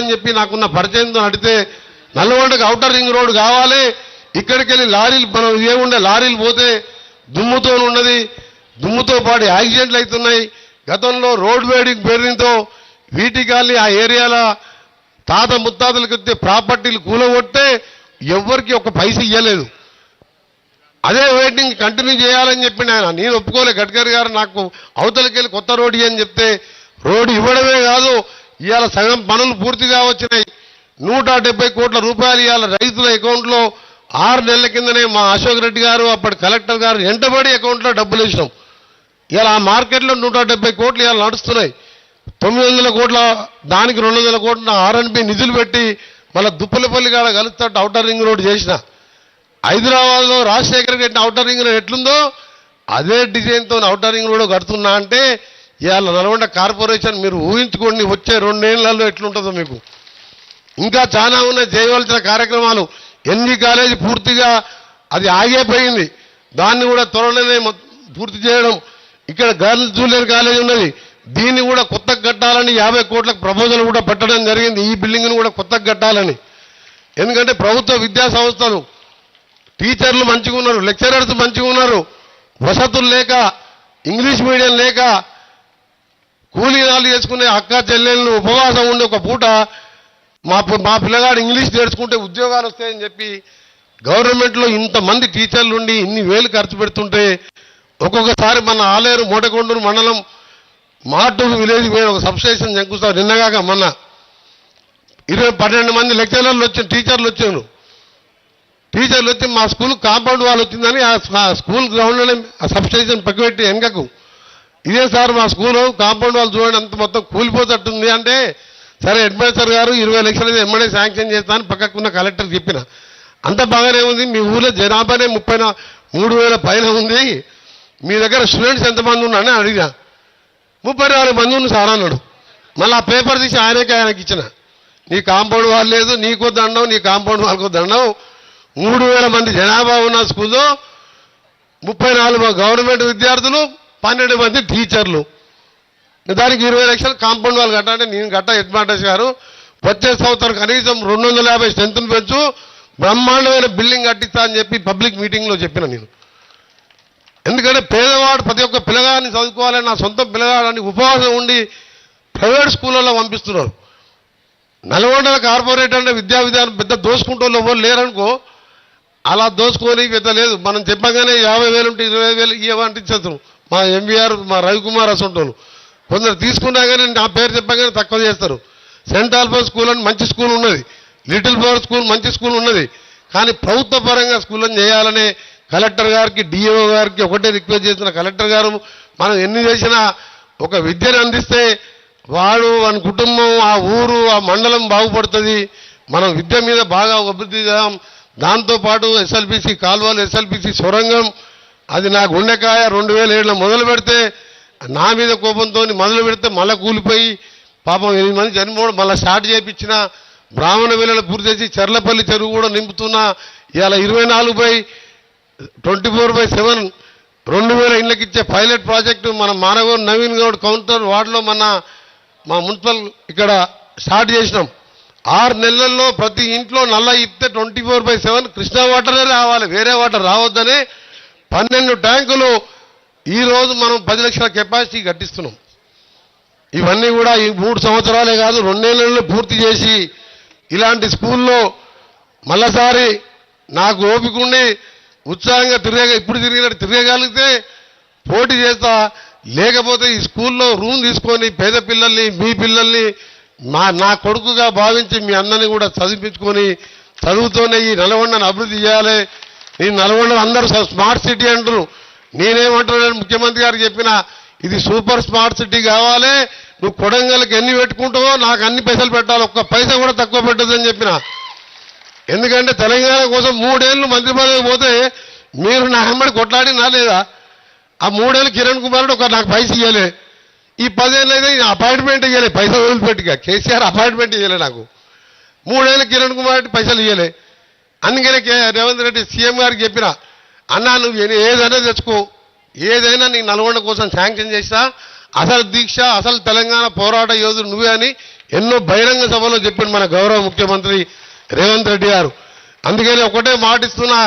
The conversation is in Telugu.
అని చెప్పి నాకున్న పరిచయంతో అడిగితే నల్గొండకు అవుటర్ రింగ్ రోడ్ కావాలి ఇక్కడికి వెళ్ళి లారీలు మనం ఏముండే లారీలు పోతే దుమ్ముతో ఉన్నది దుమ్ముతో పాటు యాక్సిడెంట్లు అవుతున్నాయి. గతంలో రోడ్ వేడింగ్ పేరుతో వీటికాల్ని ఆ ఏరియాల తాత ముత్తాతలకు వచ్చే ప్రాపర్టీలు కూలగొట్టే ఎవ్వరికి ఒక పైస ఇవ్వలేదు అదే వెయిటింగ్ కంటిన్యూ చేయాలని చెప్పి ఆయన నేను ఒప్పుకోలే గడ్కరీ గారు నాకు అవతలకెళ్ళి కొత్త రోడ్డు అని చెప్తే రోడ్డు ఇవ్వడమే కాదు ఇవాళ సగం పనులు పూర్తిగా వచ్చినాయి నూట డెబ్బై కోట్ల రూపాయలు ఇవాళ రైతుల అకౌంట్లో ఆరు నెలల కిందనే మా అశోక్ రెడ్డి గారు అప్పటి కలెక్టర్ గారు ఎంటబడి అకౌంట్లో డబ్బులు వేసినాం. ఇలా ఆ మార్కెట్లో నూట డెబ్బై కోట్లు ఇవాళ నడుస్తున్నాయి. తొమ్మిది వందల కోట్ల దానికి రెండు వందల కోట్ల ఆర్ఎన్బి నిధులు పెట్టి మళ్ళీ దుప్పలపల్లి కాడ కలుస్తాడు అవుటర్ రింగ్ రోడ్ చేసిన. హైదరాబాద్లో రాజశేఖర్ కట్టిన అవుటర్ రింగ్ రోడ్ ఎట్లుందో అదే డిజైన్తో అవుటర్ రింగ్ రోడ్ కడుతున్నా అంటే ఇవాళ నల్గొండ కార్పొరేషన్ మీరు ఊహించుకోండి వచ్చే రెండేళ్ళలో ఎట్లుంటుందో మీకు. ఇంకా చాలా ఉన్నాయి చేయవలసిన కార్యక్రమాలు. ఎన్ని కాలేజీ పూర్తిగా అది ఆగిపోయింది. దాన్ని కూడా త్వరలోనే పూర్తి చేయడం. ఇక్కడ గర్ల్స్ జూనియర్ కాలేజ్ ఉన్నది. దీన్ని కూడా కొత్తగా కట్టాలని యాభై కోట్లకు ప్రపోజల్ కూడా పెట్టడం జరిగింది. ఈ బిల్డింగ్ను కూడా కొత్తగా కట్టాలని. ఎందుకంటే ప్రభుత్వ విద్యా సంస్థలు టీచర్లు మంచిగా ఉన్నారు లెక్చరర్స్ మంచిగా ఉన్నారు వసతులు లేక ఇంగ్లీష్ మీడియం లేక కూలీనాలు చేసుకునే అక్క చెల్లెళ్ళు ఉపవాసం ఉండి ఒక పూట మా మా పిల్లగాడు ఇంగ్లీష్ నేర్చుకుంటే ఉద్యోగాలు వస్తాయని చెప్పి గవర్నమెంట్లో ఇంతమంది టీచర్లు ఉండి ఇన్ని వేలు ఖర్చు పెడుతుంటే ఒక్కొక్కసారి మన ఆలేరు మూటకొండూరు మండలం మాటూరు విలేజ్ మీద ఒక సబ్స్టేషన్ శంకుస్తాం నిన్నగాక మొన్న. ఇరవై పన్నెండు మంది లెక్చరర్లు వచ్చి టీచర్లు వచ్చారు. టీచర్లు వచ్చి మా స్కూల్ కాంపౌండ్ వాళ్ళు వచ్చిందని ఆ స్కూల్ గ్రౌండ్లోనే ఆ సబ్స్టేషన్ పక్కపెట్టి వెనకకు ఇదే సార్ మా స్కూలు కాంపౌండ్ వాళ్ళు చూడండి అంత మొత్తం కూలిపోతట్టుంది అంటే సరే హెడ్ గారు ఇరవై లక్షలు ఎమ్మెల్యే శాంక్షన్ చేస్తాను పక్కకున్న కలెక్టర్ చెప్పిన. అంత బాగానే ఉంది మీ ఊళ్ళో జనాభానే ముప్పై మూడు వేల పైన ఉంది. మీ దగ్గర స్టూడెంట్స్ ఎంతమంది ఉన్నారని అడిగా ముప్పై నాలుగు మంది ఉంది సార్ అన్నాడు. మళ్ళీ ఆ పేపర్ తీసి ఆయనకే ఆయనకి ఇచ్చిన. నీ కాంపౌండ్ వాళ్ళు లేదు నీకు దండం నీ కాంపౌండ్ వాళ్ళకు దండం మూడు వేల మంది జనాభా ఉన్న స్కూల్లో ముప్పై నాలుగు గవర్నమెంట్ విద్యార్థులు పన్నెండు మంది టీచర్లు. దానికి ఇరవై లక్షలు కాంపౌండ్ వాళ్ళు కట్టాలంటే నేను కట్ట హెడ్ మాస్టర్స్ గారు. వచ్చే సంవత్సరం కనీసం రెండు వందల యాభై స్ట్రెంత్ను పెంచు బ్రహ్మాండమైన బిల్డింగ్ కట్టిస్తా అని చెప్పి పబ్లిక్ మీటింగ్లో చెప్పిన నేను. ఎందుకంటే పేదవాడు ప్రతి ఒక్క పిల్లగాడిని చదువుకోవాలని నా సొంత పిల్లగాడని ఉపవాసం ఉండి ప్రైవేట్ స్కూళ్ళలో పంపిస్తున్నారు. నల్గొండ కార్పొరేట్ అంటే విద్యా విధానం పెద్ద దోసుకుంటూ ఎవరు లేరనుకో అలా దోసుకొని పెద్ద లేదు. మనం చెప్పగానే యాభై వేలు ఉంటే ఇరవై వేలు ఇవ్వంటించదు మా ఎంబీఆర్ మా రవికుమార్ అసంటోళ్ళు. కొందరు తీసుకున్నా కానీ నా పేరు చెప్పగానే తక్కువ చేస్తారు. సెంట్ ఆల్ఫా స్కూల్ అని మంచి స్కూల్ ఉన్నది. లిటిల్ ఫ్లవర్ స్కూల్ మంచి స్కూల్ ఉన్నది. కానీ ప్రభుత్వ పరంగా స్కూళ్ళని చేయాలనే కలెక్టర్ గారికి డిఓ గారికి ఒకటే రిక్వెస్ట్ చేసిన కలెక్టర్ గారు మనం ఎన్ని చేసినా ఒక విద్యను అందిస్తే వాడు వాని కుటుంబం ఆ ఊరు ఆ మండలం బాగుపడుతుంది. మనం విద్య మీద బాగా అభివృద్ధి చేద్దాం. దాంతోపాటు ఎస్ఎల్పిసి కాల్వలు ఎస్ఎల్పిసి సొరంగం అది నా గుండెకాయ రెండు వేల ఏడులో మొదలు పెడితే నా మీద కోపంతో మొదలు పెడితే మళ్ళీ కూలిపోయి పాపం ఎనిమిది మంది చనిపోవడం మళ్ళీ స్టార్ట్ చేయించిన బ్రాహ్మణ వేళలు పూర్తి చేసి చర్లపల్లి చెరువు కూడా నింపుతున్నా ఇవాళ ఇరవై నాలుగు by twenty four by seven రెండు వేల ఇళ్ళకి ఇచ్చే పైలట్ ప్రాజెక్టు మన మానగోడు నవీన్ గౌడ్ కౌంటర్ వార్డులో మన మా మున్సిపల్ ఇక్కడ స్టార్ట్ చేసినాం. ఆరు నెలల్లో ప్రతి ఇంట్లో నల్ల ఇస్తే twenty four by seven Krishna వాటరే రావాలి వేరే వాటర్ రావద్దని పన్నెండు ట్యాంకులు ఈరోజు మనం పది లక్షల కెపాసిటీ కట్టిస్తున్నాం. ఇవన్నీ కూడా ఈ మూడు సంవత్సరాలే కాదు రెండేళ్ళలో పూర్తి చేసి ఇలాంటి స్కూల్లో మళ్ళసారి నాకు ఓపిక ఉండి ఉత్సాహంగా తిరగ ఇప్పుడు తిరిగినట్టు తిరగగలిగితే పోటీ చేస్తా. లేకపోతే ఈ స్కూల్లో రూమ్ తీసుకొని పేద పిల్లల్ని మీ పిల్లల్ని మా నా కొడుకుగా భావించి మీ అన్నని కూడా చదివించుకొని చదువుతోనే ఈ నల్గొండను అభివృద్ధి చేయాలి. ఈ నల్గొండ అందరూ స- స్మార్ట్ సిటీ అంటారు నేనేమంటున్నాను ముఖ్యమంత్రి గారికి చెప్పిన ఇది సూపర్ స్మార్ట్ సిటీ కావాలి నువ్వు కొడంగల్కి ఎన్ని పెట్టుకుంటావో నాకు అన్ని పైసలు పెట్టాలి ఒక్క పైసా కూడా తక్కువ పెట్టదని చెప్పిన. ఎందుకంటే తెలంగాణ కోసం మూడేళ్ళు మంత్రి పదవి పోతే మీరు నా అమ్మడి కొట్లాడినా లేదా? ఆ మూడేళ్ళు కిరణ్ కుమార్ ఒక నాకు పైసలు ఇవ్వలే ఈ పదేళ్ళు అయితే అపాయింట్మెంట్ ఇవ్వలే పైసలు వదిలిపెట్టిగా కేసీఆర్ అపాయింట్మెంట్ ఇవ్వలే నాకు. మూడేళ్ళు కిరణ్ కుమార్ పైసలు ఇవ్వలే అందుకనే రేవంత్ రెడ్డి సీఎం గారికి చెప్పిన అన్నా నువ్వు ఏదైనా తెచ్చుకో. ఏదైనా నీ నల్గొండ కోసం శాంక్షన్ చేసినా అసలు దీక్ష అసలు తెలంగాణ పోరాట యోధుడు నువ్వే అని ఎన్నో బహిరంగ సభలో చెప్పిండు మన గౌరవ ముఖ్యమంత్రి రేవంత్ రెడ్డి గారు. అందుకని ఒకటే మాటిస్తున్నా